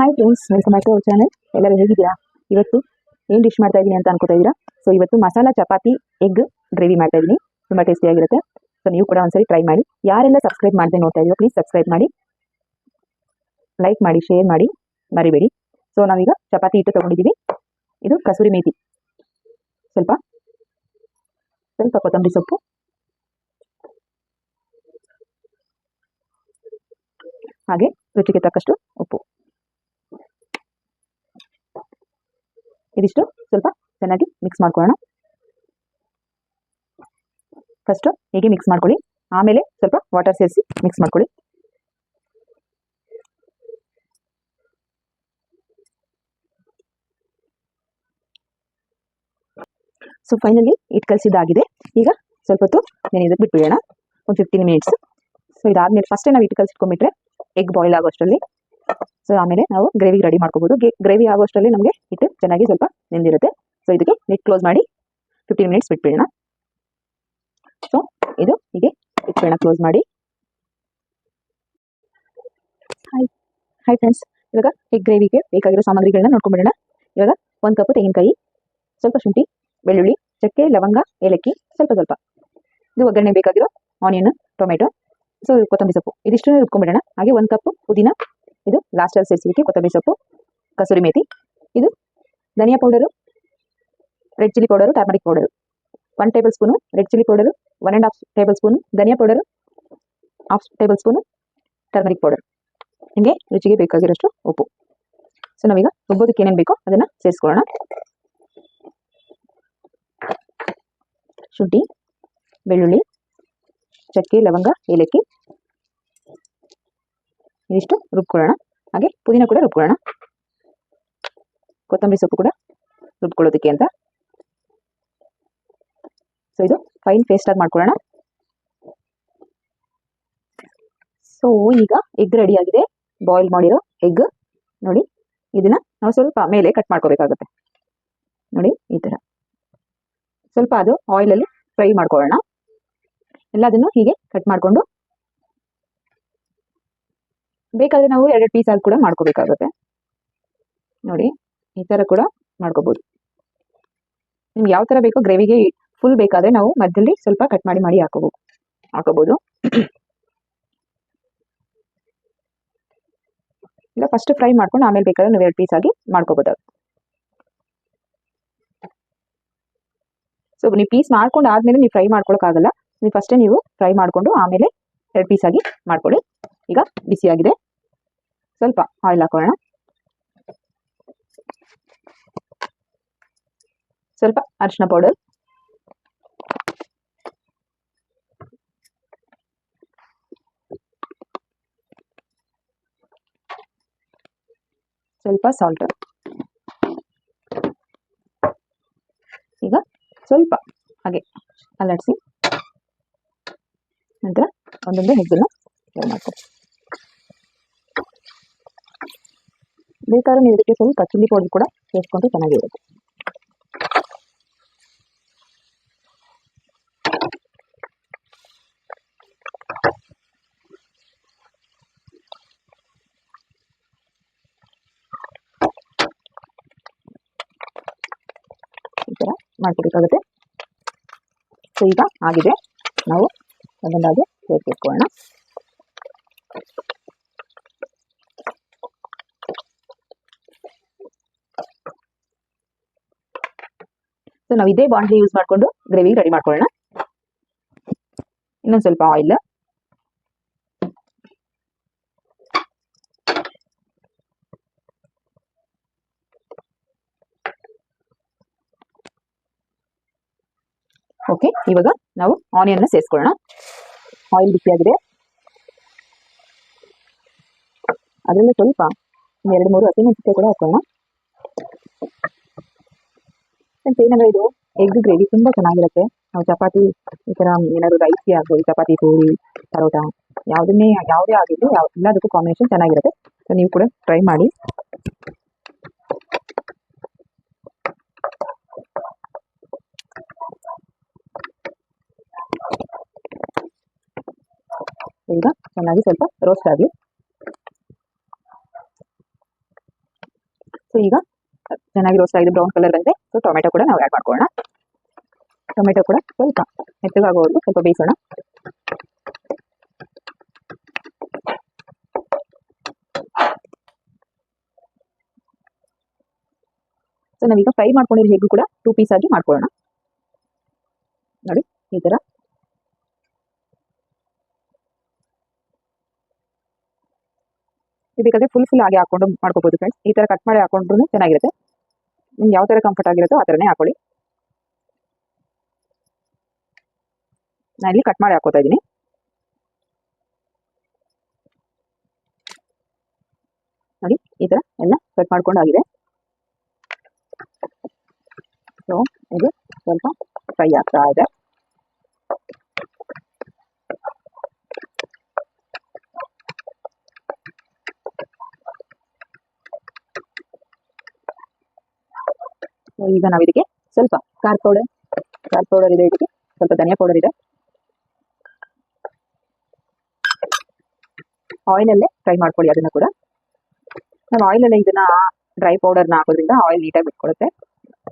Hi friends welcome back channel ಎಲ್ಲರೂ ಹೇಗಿದ್ದೀರಾ? ಇವತ್ತು ಏನು ಡಿಶ್ ಮಾಡ್ತಾ ಇದ್ದೀನಿ ಅಂತ ಅನ್ಕೋತಾ ಇದ್ದೀರಾ? ಸೊ ಇವತ್ತು ಮಸಾಲ ಚಪಾತಿ ಎಗ್ ಗ್ರೇವಿ ಮಾಡ್ತಾ ಇದ್ದೀನಿ. ತುಂಬ ಟೇಸ್ಟಿಯಾಗಿರುತ್ತೆ ಸೊ ನೀವು ಕೂಡ ಒಂದ್ಸರಿ ಟ್ರೈ ಮಾಡಿ. ಯಾರೆಲ್ಲ ಸಬ್ಸ್ಕ್ರೈಬ್ ಮಾಡದೆ ನೋಡ್ತಾ ಇದ್ದೀರೋ ಪ್ಲೀಸ್ ಸಬ್ಸ್ಕ್ರೈಬ್ ಮಾಡಿ. ಲೈಕ್ ಮಾಡಿ ಶೇರ್ ಮಾಡಿ. ಮರಿಬೇಡಿ. ಸೊ ನಾವೀಗ ಚಪಾತಿ ಹಿಟ್ಟು ತೊಗೊಂಡಿದ್ದೀವಿ. ಇದು ಕಸೂರಿ ಮೇಥಿ ಸ್ವಲ್ಪ ಸ್ವಲ್ಪ ಕೊತ್ತಂಬರಿ ಸೊಪ್ಪು. ಹಾಗೆ ರುಚಿಗೆ ತಕ್ಕಷ್ಟು ಉಪ್ಪು. ಇದಿಷ್ಟು. ಸ್ವಲ್ಪ ಚೆನ್ನಾಗಿ ಮಿಕ್ಸ್ ಮಾಡ್ಕೊಳ್ಳೋಣ. ಫಸ್ಟ್ ಹೀಗೆ ಮಿಕ್ಸ್ ಮಾಡ್ಕೊಳ್ಳಿ. ಆಮೇಲೆ ಸ್ವಲ್ಪ ವಾಟರ್ ಸೇರಿಸಿ ಮಿಕ್ಸ್ ಮಾಡ್ಕೊಳ್ಳಿ. ಸೊ ಫೈನಲಿ ಇಟ್ ಕಲಿಸಿದ್ದಾಗಿದೆ. ಈಗ ಸ್ವಲ್ಪ ಹೊತ್ತು ನೆನೆಯೋದಕ್ಕೆ ಬಿಟ್ಬಿಡೋಣ. ಒಂದು ಫಿಫ್ಟೀನ್ ಮಿನಿಟ್ಸ್ ಸೊ ಇದಾದ್ಮೇಲೆ ಫಸ್ಟೇ ನಾವು ಇಟ್ಟು ಕಲಿಸಿಟ್ಕೊಂಡ್ಬಿಟ್ರೆ ಎಗ್ ಬಾಯ್ಲ್ ಆಗೋಷ್ಟರಲ್ಲಿ ಸೊ ಆಮೇಲೆ ನಾವು ಗ್ರೇವಿ ರೆಡಿ ಮಾಡ್ಕೋಬಹುದು ಗ್ರೇವಿ ಆಗೋಷ್ಟರಲ್ಲಿ ನಮಗೆ ಹಿಟ್ಟು ಚೆನ್ನಾಗಿ ಸ್ವಲ್ಪ ನೆಂದಿರುತ್ತೆ. ಸೊ ಇದಕ್ಕೆ ನೆಟ್ ಕ್ಲೋಸ್ ಮಾಡಿ ಫಿಫ್ಟೀನ್ ಮಿನಿಟ್ಸ್ ಬಿಟ್ಬಿಡೋಣ. ಸೊ ಇದು ಹೀಗೆ ಇಟ್ಬಿಡೋಣ ಕ್ಲೋಸ್ ಮಾಡಿ. ಹಾಯ್ ಹಾಯ್ ಫ್ರೆಂಡ್ಸ್ ಇವಾಗ ಎಗ್ ಗ್ರೇವಿಗೆ ಬೇಕಾಗಿರೋ ಸಾಮಗ್ರಿಗಳನ್ನ ನೋಡ್ಕೊಂಡ್ಬಿಡೋಣ. ಇವಾಗ ಒಂದು ಕಪ್ ತೆಂಗಿನಕಾಯಿ, ಸ್ವಲ್ಪ ಶುಂಠಿ, ಬೆಳ್ಳುಳ್ಳಿ, ಚಕ್ಕೆ, ಲವಂಗ, ಏಲಕ್ಕಿ, ಸ್ವಲ್ಪ ಸ್ವಲ್ಪ. ಇದು ಒಗ್ಗರಣೆ ಬೇಕಾಗಿರೋ ಆನಿಯನ್ ಟೊಮೆಟೊ ಸೊ ಕೊತ್ತಂಬರಿ ಸೊಪ್ಪು. ಇದಿಷ್ಟು ರುಬ್ಕೊಂಡ್ಬಿಡೋಣ. ಹಾಗೆ ಒಂದು ಕಪ್ ಪುದೀನ ಇದು ಲಾಸ್ಟಲ್ಲಿ ಸೇರಿಸಲಿಕ್ಕೆ ಕೊತ್ತಂಬರಿ ಸೊಪ್ಪು ಕಸೂರಿ ಮೇಥಿ ಇದು dhaniya powder red chilli powder turmeric powder one tablespoon red chilli powder one and half tablespoon dhaniya powder half tablespoon turmeric powder ನಿಮಗೆ ರುಚಿಗೆ ಬೇಕಾಗಿರೋಷ್ಟು ಉಪ್ಪು ಸೊ ನಾವೀಗ ರುಬ್ಬೋದಕ್ಕೆ ಏನೇನು ಬೇಕೋ ಅದನ್ನು ಸೇರಿಸ್ಕೊಳ್ಳೋಣ ಶುಂಠಿ ಬೆಳ್ಳುಳ್ಳಿ ಚಕ್ಕೆ ಲವಂಗ ಏಲಕ್ಕಿ ಇದಿಷ್ಟು ರುಬ್ಕೊಳ್ಳೋಣ ಹಾಗೆ ಪುದೀನ ಕೂಡ ರುಬ್ಕೊಳ್ಳೋಣ. ಕೊತ್ತಂಬರಿ ಸೊಪ್ಪು ಕೂಡ ರುಬ್ಕೊಳ್ಳೋದಕ್ಕೆ ಅಂತ. ಸೊ ಇದು ಫೈನ್ ಪೇಸ್ಟ್ ಆಗಿ ಮಾಡ್ಕೊಳ್ಳೋಣ. ಸೊ ಈಗ ಎಗ್ ರೆಡಿ ಆಗಿದೆ. ಬಾಯ್ಲ್ ಮಾಡಿರೋ ಎಗ್ ನೋಡಿ, ಇದನ್ನ ನಾವು ಸ್ವಲ್ಪ ಮೇಲೆ ಕಟ್ ಮಾಡ್ಕೋಬೇಕಾಗುತ್ತೆ. ನೋಡಿ, ಈ ಥರ ಸ್ವಲ್ಪ ಅದು ಆಯಿಲಲ್ಲಿ ಫ್ರೈ ಮಾಡ್ಕೊಳ್ಳೋಣ. ಎಲ್ಲದನ್ನು ಹೀಗೆ ಕಟ್ ಮಾಡಿಕೊಂಡು ಬೇಕಾದ್ರೆ ನಾವು ಎರಡು ಪೀಸ್ ಆಗಿ ಕೂಡ ಮಾಡ್ಕೋಬೇಕಾಗುತ್ತೆ. ನೋಡಿ, ಈ ಥರ ಕೂಡ ಮಾಡ್ಕೋಬೋದು. ನಿಮ್ಗೆ ಯಾವ ಥರ ಬೇಕೋ ಗ್ರೇವಿಗೆ ಫುಲ್ ಬೇಕಾದರೆ ನಾವು ಮಧ್ಯದಲ್ಲಿ ಸ್ವಲ್ಪ ಕಟ್ ಮಾಡಿ ಮಾಡಿ ಹಾಕೋಬೋದು ಹಾಕೋಬೋದು. ಇಲ್ಲ ಫಸ್ಟ್ ಫ್ರೈ ಮಾಡ್ಕೊಂಡು ಆಮೇಲೆ ಬೇಕಾದ್ರೆ ನಾವು ಎರಡು ಪೀಸ್ ಆಗಿ ಮಾಡ್ಕೋಬೋದಾಗುತ್ತೆ. ಸೊ ನೀವು ಪೀಸ್ ಮಾಡ್ಕೊಂಡು ಆದಮೇಲೆ ನೀವು ಫ್ರೈ ಮಾಡ್ಕೊಳಕ್ಕಾಗಲ್ಲ. ನೀವು ಫಸ್ಟೇ ನೀವು ಫ್ರೈ ಮಾಡಿಕೊಂಡು ಆಮೇಲೆ ಎರಡು ಪೀಸ್ ಆಗಿ ಮಾಡ್ಕೊಳ್ಳಿ. ಈಗ ಬಿಸಿಯಾಗಿದೆ ಸ್ವಲ್ಪ ಆಯಿಲ್ ಹಾಕೋಣ. ಸ್ವಲ್ಪ ಅರಿಶಿನ ಪೌಡರ್ ಸ್ವಲ್ಪ ಸಾಲ್ಟ್ ಈಗ ಸ್ವಲ್ಪ ಹಾಗೆ ಅಲ್ಲಾಡಿಸಿ ನಂತರ ಒಂದೊಂದು ಹೆಗ್ಗನ್ನು ಫ್ರೈ ಬೇಕಾದ್ರೆ ನೀವು ಇದಕ್ಕೆ ಸ್ವಲ್ಪ ಚಿಲ್ಲಿ ಪೌಡರ್ ಕೂಡ ಸೇರಿಸ್ಕೊಂಡ್ರೆ ಚೆನ್ನಾಗಿರುತ್ತೆ. ಈ ಥರ ಮಾಡ್ಕೋಬೇಕಾಗುತ್ತೆ. ಸೊ, ಈಗ ಆಗಿದೆ. ನಾವು ಒಂದೊಂದಾಗಿ ಸೇರಿಸಿಟ್ಕೊಳ್ಳೋಣ ಸೊ ನಾವು ಇದೇ ಬಾಂಡ್ಲಿ ಯೂಸ್ ಮಾಡಿಕೊಂಡು ಗ್ರೇವಿ ರೆಡಿ ಮಾಡ್ಕೊಳ್ಳೋಣ. ಇನ್ನೊಂದು ಸ್ವಲ್ಪ ಆಯಿಲ್ ಓಕೆ ಇವಾಗ ನಾವು ಆನಿಯನ್ನ ಸೇರಿಸ್ಕೊಳ್ಳೋಣ. ಆಯಿಲ್ ಬಿಸಿಯಾಗಿದೆ ಅದರಲ್ಲಿ ಸ್ವಲ್ಪ ಎರಡು ಮೂರು ಹಸಿಮೆಣಸಿಕಾಯಿ ಕೂಡ ಹಾಕೋಣ ಫ್ರೆಂಡ್ಸ್ ಏನಂದ್ರೆ ಇದು. ಎಗ್ ಗ್ರೇವಿ ತುಂಬ ಚೆನ್ನಾಗಿರುತ್ತೆ. ನಾವು ಚಪಾತಿ ಈ ಥರ ಏನಾದ್ರು ರೈಸ್ಗೆ ಆಗ್ಬೋದು, ಚಪಾತಿ, ಪೂರಿ, ಪರೋಟ, ಯಾವುದನ್ನೇ ಯಾವುದೇ ಆಗಿದ್ರು ಯಾವ ಎಲ್ಲದಕ್ಕೂ ಕಾಂಬಿನೇಷನ್ ಚೆನ್ನಾಗಿರುತ್ತೆ. ಸೊ ನೀವು ಕೂಡ ಟ್ರೈ ಮಾಡಿ. ಈಗ ಚೆನ್ನಾಗಿ ಸ್ವಲ್ಪ ರೋಸ್ಟ್ ಆಗಲಿ. ಸೊ ಈಗ ಚೆನ್ನಾಗಿ ರೋಸ್ಟ್ ಆಗಿದೆ ಬ್ರೌನ್ ಕಲರ್ ಬಂದೆ ಸೊ ಟೊಮೆಟೊ ಕೂಡ ನಾವು ಆ್ಯಡ್ ಮಾಡ್ಕೊಳ್ಳೋಣ. ಟೊಮೆಟೊ ಕೂಡ ಸ್ವಲ್ಪ ಮೆತ್ತಗಾಗೋವರೆಗೂ ಸ್ವಲ್ಪ ಬೇಯಿಸೋಣ. ಸೊ ನಾವೀಗ ಫ್ರೈ ಮಾಡ್ಕೊಂಡಿರೋ ಹೇಗೂ ಕೂಡ ಟೂ ಪೀಸ್ ಆಗಿ ಮಾಡ್ಕೊಳ್ಳೋಣ. ನೋಡಿ, ಈ ಥರ ಬೇಕಾದ್ರೆ ಫುಲ್ ಫುಲ್ ಆಗಿ ಹಾಕೊಂಡು ಮಾಡ್ಕೋಬಹುದು ಫ್ರೆಂಡ್ಸ್ ಈ ತರ ಕಟ್ ಮಾಡಿ ಹಾಕೊಂಡ್ರು ಚೆನ್ನಾಗಿರುತ್ತೆ. ನಿಮ್ಗೆ ಯಾವ ಥರ ಕಂಫರ್ಟ್ ಆಗಿರುತ್ತೋ ಆ ಥರನೇ ಹಾಕೊಳ್ಳಿ. ನಾನು ಇಲ್ಲಿ ಕಟ್ ಮಾಡಿ ಹಾಕೋತಾ ಇದ್ದೀನಿ. ನೋಡಿ, ಈ ಥರ ಎಲ್ಲ ಕಟ್ ಮಾಡ್ಕೊಂಡು ಆಗಿದೆ ಸೊ ಇದು ಸ್ವಲ್ಪ ಫ್ರೈ ಆಗ್ತಾ ಇದೆ. ಈಗ ನಾವು ಇದಕ್ಕೆ ಸ್ವಲ್ಪ ಖಾರ ಪೌಡರ್ ಖಾರ ಪೌಡರ್ ಇದೆ ಇದಕ್ಕೆ ಸ್ವಲ್ಪ ಧನಿಯಾ ಪೌಡರ್ ಇದೆ. ಆಯಿಲಲ್ಲೇ ಫ್ರೈ ಮಾಡ್ಕೊಳ್ಳಿ ಅದನ್ನ ಕೂಡ. ನಾವು ಆಯಿಲಲ್ಲೇ ಇದನ್ನ ಡ್ರೈ ಪೌಡರ್ನ ಹಾಕೋದ್ರಿಂದ ಆಯಿಲ್ ನೀಟಾಗಿ ಬಿಟ್ಕೊಳುತ್ತೆ.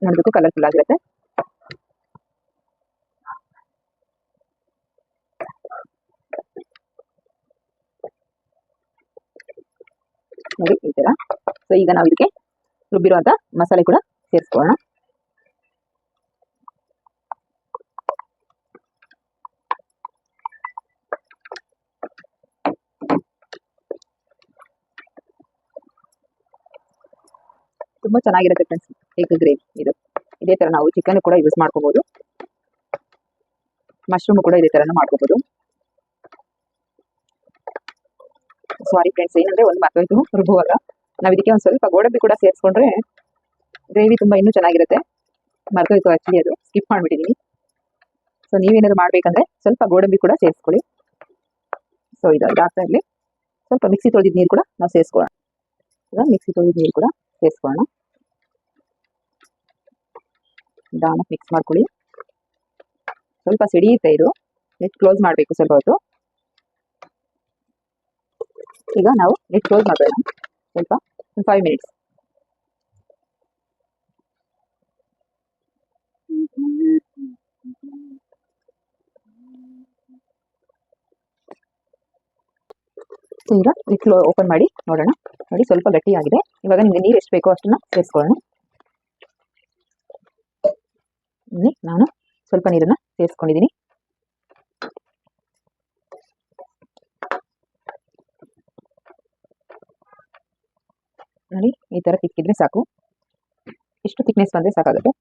ನೋಡೋದಕ್ಕೂ ಕಲರ್ಫುಲ್ ಆಗಿರುತ್ತೆ. ನೋಡಿ ಈ ಥರ ಸೊ ಈಗ ನಾವು ಇದಕ್ಕೆ ರುಬ್ಬಿರುವಂಥ ಮಸಾಲೆ ಕೂಡ ಸೇರಿಸ್ಕೊಳ್ಳೋಣ ತುಂಬಾ ಚೆನ್ನಾಗಿರುತ್ತೆ ಫ್ರೆಂಡ್ಸ್ ಎಗ್ ಗ್ರೇವಿ ಇದು. ಇದೇ ತರ ನಾವು ಚಿಕನ್ ಕೂಡ ಯೂಸ್ ಮಾಡ್ಕೋಬಹುದು ಮಶ್ರೂಮ್ ಕೂಡ ಇದೇ ತರನು ಮಾಡ್ಕೋಬಹುದು ಸಾರಿ ಫ್ರೆಂಡ್ಸ್ ಏನಂದ್ರೆ ಒಂದು ಮತ್ತೊಂದು ರುಬ್ಬುವಾಗ. ನಾವು ಇದಕ್ಕೆ ಒಂದು ಸ್ವಲ್ಪ ಗೋಡಂಬಿ ಕೂಡ ಸೇರಿಸ್ಕೊಂಡ್ರೆ ಗ್ರೇವಿ ತುಂಬ ಇನ್ನೂ ಚೆನ್ನಾಗಿರುತ್ತೆ. ಮರ್ತೋಯ್ತು ಆ್ಯಕ್ಚುಲಿ ಅದು. ಸ್ಕಿಪ್ ಮಾಡಿಬಿಟ್ಟಿದ್ದೀನಿ ಸೊ ನೀವೇನಾದ್ರು ಮಾಡಬೇಕಂದ್ರೆ ಸ್ವಲ್ಪ ಗೋಡಂಬಿ ಕೂಡ ಸೇರಿಸ್ಕೊಳ್ಳಿ. ಸೊ ಇದು ಅದಾಗ್ತಾ ಇರಲಿ. ಸ್ವಲ್ಪ ಮಿಕ್ಸಿ ತೊಳೆದಿದ್ದ ನೀರು ಕೂಡ ನಾವು ಸೇರಿಸ್ಕೊಳ್ಳೋಣ. ಈಗ ಮಿಕ್ಸಿ ತೊಳೆದಿದ್ದ ನೀರು ಕೂಡ ಸೇರಿಸ್ಕೊಳ್ಳೋಣ. ನಿಧಾನಕ್ಕೆ ಮಿಕ್ಸ್ ಮಾಡ್ಕೊಳ್ಳಿ. ಸ್ವಲ್ಪ ಸಿಡಿಯುತ್ತೆ ಇದು. ನೆಟ್ ಕ್ಲೋಸ್ ಮಾಡಬೇಕು ಸ್ವಲ್ಪ ಹೊತ್ತು. ಈಗ ನಾವು ನೆಟ್ ಕ್ಲೋಸ್ ಮಾಡೋಣ ಸ್ವಲ್ಪ ಫೈವ್ ಮಿನಿಟ್ಸ್ ಈಗ ನೆಟ್ ಓಪನ್ ಮಾಡಿ, ನೋಡೋಣ. ನೋಡಿ, ಸ್ವಲ್ಪ ಗಟ್ಟಿಯಾಗಿದೆ. ಇವಾಗ ನಿಮಗೆ ನೀರು ಎಷ್ಟು ಬೇಕೋ ಅಷ್ಟನ್ನು ಸೇರಿಸ್ಕೊಳ್ಳೋಣ. ಇಲ್ಲಿ ನಾನು ಸ್ವಲ್ಪ ನೀರನ್ನ ಸೇರಿಸ್ಕೊಂಡಿದ್ದೀನಿ. ನೋಡಿ, ಈ ತರ ತಿಕ್ಕಿದ್ರೆ ಸಾಕು. ಇಷ್ಟು ತಿಕ್ನೆಸ್ ಬಂದ್ರೆ ಸಾಕಾಗುತ್ತೆ.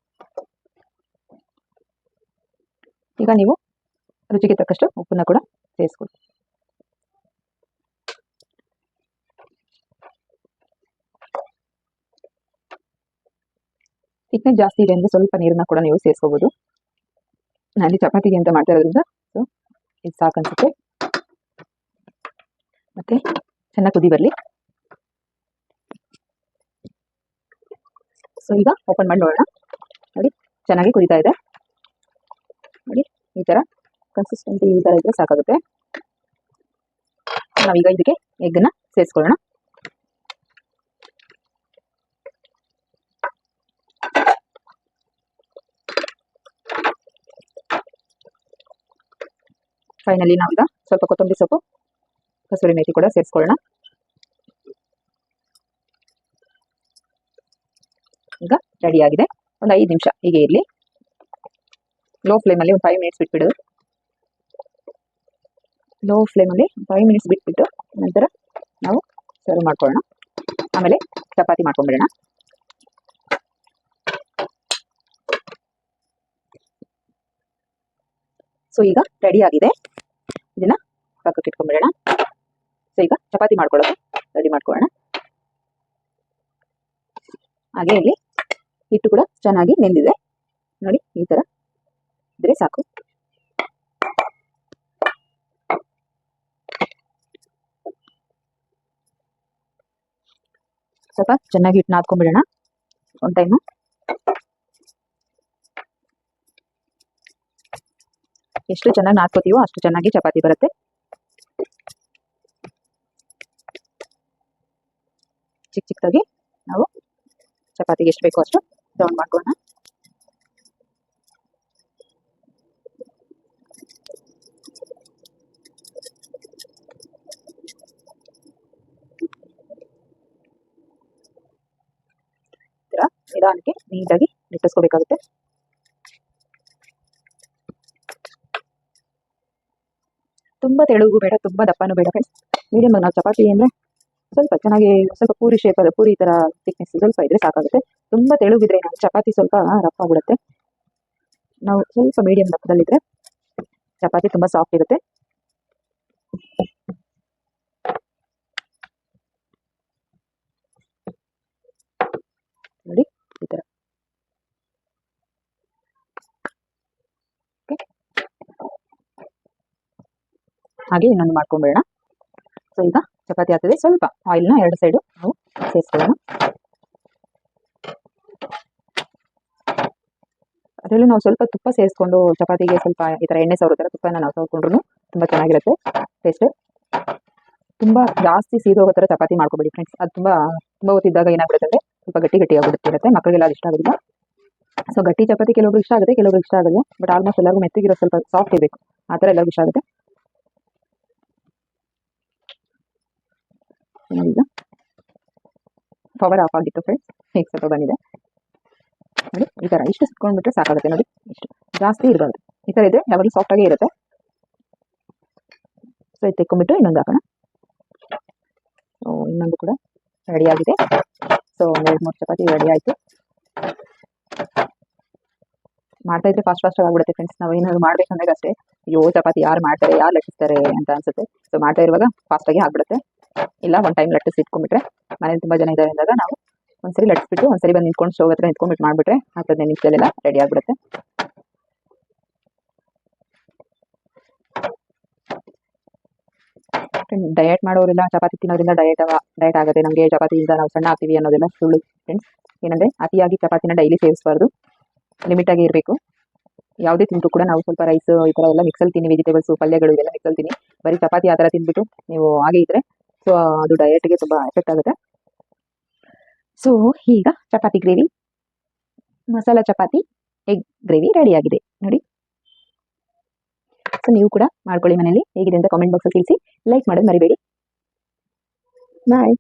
ಈಗ ನೀವು ರುಚಿಗೆ ತಕ್ಕಷ್ಟು ಉಪ್ಪನ್ನ ಕೂಡ ಸೇರಿಸ್ಕೊಳ್ಳಿ ಥಿಕ್ನೆಸ್ ಜಾಸ್ತಿ ಇದೆ ಅಂದ್ರೆ ಸ್ವಲ್ಪ ನೀರನ್ನ ಕೂಡ ನೀವು ಸೇರಿಸ್ಕೋಬೋದು. ನಾನು ಚಪಾತಿಗೆ ಅಂತ ಮಾಡ್ತಾ ಇರೋದ್ರಿಂದ ಸೊ ಇದು ಸಾಕು ಅನ್ಸುತ್ತೆ. ಮತ್ತೆ ಚೆನ್ನಾಗಿ ಕುದಿ ಬರಲಿ. ಸೊ ಈಗ ಓಪನ್ ಮಾಡಿ ನೋಡೋಣ. ನೋಡಿ, ಚೆನ್ನಾಗಿ ಕುದಿತಾ ಇದೆ. ಈ ಥರ ಕನ್ಸಿಸ್ಟೆನ್ಸಿ ಈ ಥರ ಇದ್ರೆ ಸಾಕಾಗುತ್ತೆ. ನಾವೀಗ ಇದಕ್ಕೆ ಎಗ್ಗನ್ನ ಸೇರಿಸ್ಕೊಳ್ಳೋಣ. ಫೈನಲಿ ನಾವೀಗ ಸ್ವಲ್ಪ ಕೊತ್ತಂಬರಿ ಸೊಪ್ಪು ಕಸೂರಿ ಮೇಥಿ ಕೂಡ ಸೇರಿಸ್ಕೊಳ್ಳೋಣ. ಈಗ ರೆಡಿ ಆಗಿದೆ. ಒಂದು ಐದು ನಿಮಿಷ ಹೀಗೆ ಇರಲಿ. ಲೋ ಫ್ಲೇಮಲ್ಲಿ ಒಂದು ಫೈವ್ ಮಿನಿಟ್ಸ್ ಬಿಟ್ಬಿಡು. ಲೋ ಫ್ಲೇಮಲ್ಲಿ ಫೈವ್ ಮಿನಿಟ್ಸ್ ಬಿಟ್ಬಿಟ್ಟು ನಂತರ ನಾವು ಸರ್ವ್ ಮಾಡ್ಕೊಳ್ಳೋಣ. ಆಮೇಲೆ ಚಪಾತಿ ಮಾಡ್ಕೊಂಡ್ಬಿಡೋಣ. ಸೊ ಈಗ ರೆಡಿ ಆಗಿದೆ. ಇದನ್ನ ಪಕ್ಕಕ್ಕೆ ಇಟ್ಕೊಂಡ್ಬಿಡೋಣ. ಸೊ ಈಗ ಚಪಾತಿ ಮಾಡ್ಕೊಳ್ಳೋದು. ರೆಡಿ ಮಾಡ್ಕೊಳ್ಳೋಣ. ಹಾಗೆ ಇಲ್ಲಿ ಹಿಟ್ಟು ಕೂಡ ಚೆನ್ನಾಗಿ ನೆಂದಿದೆ. ನೋಡಿ, ಈ ತರ ಇದ್ರೆ ಸಾಕು ಸ್ವಲ್ಪ ಚೆನ್ನಾಗಿ ಹಿಟ್ಟು ನಾದ್ಕೊಂಡ್ಬಿಡೋಣ ಒಂದು ಟೈಮು ಎಷ್ಟು ಚೆನ್ನಾಗಿ ನಾದ್ಕೋತೀವೋ ಅಷ್ಟು ಚೆನ್ನಾಗಿ ಚಪಾತಿ ಬರುತ್ತೆ. ಚಿಕ್ಕ ಚಿಕ್ಕದಾಗಿ ನಾವು ಚಪಾತಿಗೆ ಎಷ್ಟು ಬೇಕೋ ಅಷ್ಟು ರೌಂಡ್ ಮಾಡ್ಕೊಳ್ಳೋಣ ಈ ಥರ ನಿಧಾನಕ್ಕೆ ನೀಟಾಗಿ ಲಟ್ಟಿಸ್ಕೋಬೇಕಾಗುತ್ತೆ ತುಂಬ ತೆಳುಗು ಬೇಡ, ತುಂಬ ದಪ್ಪನೂ ಬೇಡ ಫ್ರೆಂಡ್ಸ್ ಮೀಡಿಯಮ್ ನಾವು ಚಪಾತಿ ಅಂದರೆ ಸ್ವಲ್ಪ ಚೆನ್ನಾಗಿ, ಸ್ವಲ್ಪ ಪೂರಿ ಶೇಪ್ ಪೂರಿ ಥರ ತಿಕ್ನೆಸ್ ಸ್ವಲ್ಪ ಇದ್ರೆ ಸಾಕಾಗುತ್ತೆ. ತುಂಬ ತೆಳುಗಿದ್ರೆ ನಾವು ಚಪಾತಿ ಸ್ವಲ್ಪ ರಫ್ ಆಗ್ಬಿಡುತ್ತೆ. ನಾವು ಸ್ವಲ್ಪ ಮೀಡಿಯಂ ದಪ್ಪದಲ್ಲಿದ್ದರೆ ಚಪಾತಿ ತುಂಬ ಸಾಫ್ಟ್ ಇರುತ್ತೆ. ಥರ ಹಾಗೆ ಇನ್ನೊಂದು ಮಾಡ್ಕೊಂಡ್ಬೇಡ ಸೊ ಈಗ ಚಪಾತಿ ಆಗ್ತದೆ. ಸ್ವಲ್ಪ ಆಯಿಲ್ನ ಎರಡು ಸೈಡು ನಾವು ಸೇರಿಸ್ಕೊಳ್ಳೋಣ. ಅದರಲ್ಲೂ ನಾವು ಸ್ವಲ್ಪ ತುಪ್ಪ ಸೇರಿಸ್ಕೊಂಡು ಚಪಾತಿಗೆ ಸ್ವಲ್ಪ ಈ ಥರ ಎಣ್ಣೆ ಸವರೋ ಥರ ತುಪ್ಪನ ನಾವು ಸವರ್ಕೊಂಡ್ರು ತುಂಬ ಚೆನ್ನಾಗಿರುತ್ತೆ. ಟೇಸ್ಟ್ ತುಂಬ ಜಾಸ್ತಿ ಸೀದೋಗೋ ಥರ ಚಪಾತಿ ಮಾಡ್ಕೊಬೇಡಿ ಫ್ರೆಂಡ್ಸ್ ಅದು ತುಂಬ ತುಂಬ ಹೊತ್ತಿದ್ದಾಗ ಏನಾಗ್ಬಿಡುತ್ತೆ ಗಟ್ಟಿ ಗಟ್ಟಿ ಆಗ್ಬಿಡುತ್ತಿರುತ್ತೆ. ಮಕ್ಕಳಿಗೆಲ್ಲ ಅದು ಇಷ್ಟ ಆಗೋದಿಲ್ಲ. ಸೊ ಗಟ್ಟಿ ಚಪಾತಿ ಕೆಲವೊಬ್ರು ಇಷ್ಟ ಆಗುತ್ತೆ ಕೆಲವೊಬ್ರು ಇಷ್ಟ ಆಗಲ್ಲ. ಬಟ್ ಆಲ್ಮೋಸ್ಟ್ ಎಲ್ಲರಿಗೂ ಮೆತ್ತಿಗಿರೋ ಸ್ವಲ್ಪ ಸಾಫ್ಟ್ ಇರಬೇಕು ಆ ಥರ ಎಲ್ಲರಿಗೂ ಇಷ್ಟ ಆಗುತ್ತೆ. ಈಗ ಪವರ್ ಆಫ್ ಆಗಿತ್ತು ಫ್ರೆಂಡ್ಸ್ ಈಗ ಸ್ವಲ್ಪ ಬಂದಿದೆ? ನೋಡಿ, ಈ ಥರ. ಇಷ್ಟು ಸುತ್ಕೊಂಡ್ಬಿಟ್ರೆ ಸಾಕಾಗುತ್ತೆ ನೋಡಿ. ಇಷ್ಟು. ಜಾಸ್ತಿ ಇರಬಾರ್ದು. ಈ ಥರ ಇದ್ರೆ ಯಾವಾಗಲೂ ಸಾಫ್ಟಾಗೇ ಇರುತ್ತೆ. ಸೊ ಇದು ತೆಕ್ಕೊಂಡ್ಬಿಟ್ಟು ಇನ್ನೊಂದು ಹಾಕೋಣ. ಇನ್ನೊಂದು ಕೂಡ ರೆಡಿಯಾಗಿದೆ ಸೊ ಒಂದು ಮೂರು ಚಪಾತಿ ರೆಡಿ ಆಯಿತು ಮಾಡ್ತಾ ಇದ್ರೆ ಫಾಸ್ಟ್ ಫಾಸ್ಟ್ ಆಗಿಬಿಡುತ್ತೆ ಫ್ರೆಂಡ್ಸ್ ನಾವು ಏನಾದ್ರು ಮಾಡ್ಬೇಕಂದಾಗ ಅಷ್ಟೇ. ಅಯ್ಯೋ, ಚಪಾತಿ ಯಾರು ಮಾಡ್ತಾರೆ, ಯಾರು ಲಟ್ಟಿಸ್ತಾರೆ ಅಂತ ಅನ್ಸುತ್ತೆ. ಸೊ ಮಾಡ್ತಾ ಇರುವಾಗ ಫಾಸ್ಟಾಗಿ ಆಗ್ಬಿಡುತ್ತೆ. ಇಲ್ಲ, ಒಂದು ಟೈಮ್ ಲಟ್ಟಿಸಿ ಇಟ್ಕೊಂಡ್ಬಿಟ್ರೆ ಮನೇಲಿ ತುಂಬ ಜನ ಇದ್ದಾರೆ ಅಂದಾಗ ನಾವು ಒಂದ್ಸರಿ ಲಟ್ಟಿಸ್ಬಿಟ್ಟು ಒಂದ್ಸರಿ ಬಂದು ನಿಂತ್ಕೊಂಡು ಸ್ಟವ್ ಹತ್ರ ನಿಂತ್ಕೊಂಡ್ಬಿಟ್ಟು ಮಾಡಿಬಿಟ್ರೆ ಹತ್ತು ಹದಿನೈದು ನಿಮಿಷದಲ್ಲೆಲ್ಲ ರೆಡಿ ಆಗಿಬಿಡುತ್ತೆ. ಡಯಟ್ ಮಾಡೋರೆಲ್ಲ ಚಪಾತಿ ತಿನ್ನೋದ್ರಿಂದ ಡಯಟ್ ಡಯಟ್ ಆಗುತ್ತೆ ನಮಗೆ ಚಪಾತಿಯಿಂದ ನಾವು ಸಣ್ಣ ಆಗ್ತೀವಿ ಅನ್ನೋದೆಲ್ಲ ಸುಳ್ಳು ಫ್ರೆಂಡ್ಸ್ ಏನಂದರೆ, ಅತಿಯಾಗಿ ಚಪಾತಿನ ಡೈಲಿ ಸೇವಿಸಬಾರ್ದು. ಲಿಮಿಟಾಗಿ ಇರಬೇಕು. ಯಾವುದೇ ತಿಂದು ಕೂಡ ನಾವು ಸ್ವಲ್ಪ ರೈಸ್ ಈ ಥರ ಎಲ್ಲ ಮಿಕ್ಸಲ್ಲಿ ತಿನ್ನಿ ವೆಜಿಟೇಬಲ್ಸು ಪಲ್ಯಗಳು ಎಲ್ಲ ಮಿಕ್ಸಲ್ಲಿ ತಿನ್ನಿ. ಬರೀ ಚಪಾತಿ ಆ ಥರ ತಿಂದ್ಬಿಟ್ಟು ನೀವು ಹಾಗೆ ಇದ್ದರೆ ಸೊ ಅದು ಡಯಟ್ಗೆ ತುಂಬ ಎಫೆಕ್ಟ್ ಆಗುತ್ತೆ. ಸೊ ಈಗ chapati gravy masala chapati egg gravy ready ಆಗಿದೆ. ನೋಡಿ. ಸೊ ನೀವು ಕೂಡ ಮಾಡ್ಕೊಳ್ಳಿ ಮನೆಯಲ್ಲಿ. ಹೇಗಿದೆ ಅಂತ ಕಾಮೆಂಟ್ ಬಾಕ್ಸಲ್ಲಿ ತಿಳಿಸಿ. ಲೈಕ್ ಮಾಡೋದು ಮರಿಬೇಡಿ. ಬಾಯ್